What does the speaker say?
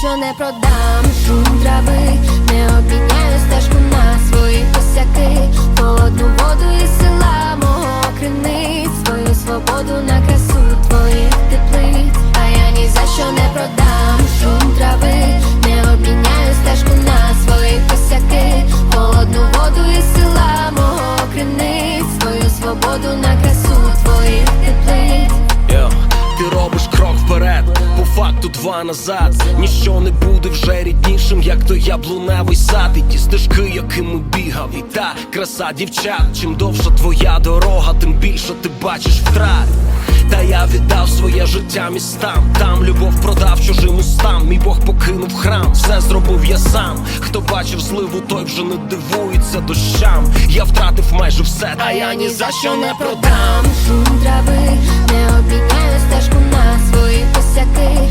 що не продам. Шум трави, не обміняю стежку на свої косяки, холодну воду із села мого криниць, свою свободу на красу твоїх теплиць, а я ні за що не продам. Шум трави, не обміняю стежку на свої косяки, холодну воду із села мого криниць, свою свободу на красу твоїх два назад. Ніщо не буде вже ріднішим, як той яблуневий сад. І ті стежки, якими бігав, і та краса дівчат. Чим довша твоя дорога, тим більше ти бачиш втрат. Та я віддав своє життя містам. Там любов продав чужим устам. Мій Бог покинув храм, все зробив я сам. Хто бачив зливу, той вже не дивується дощам. Я втратив майже все, А я ні за що не продам шум трави,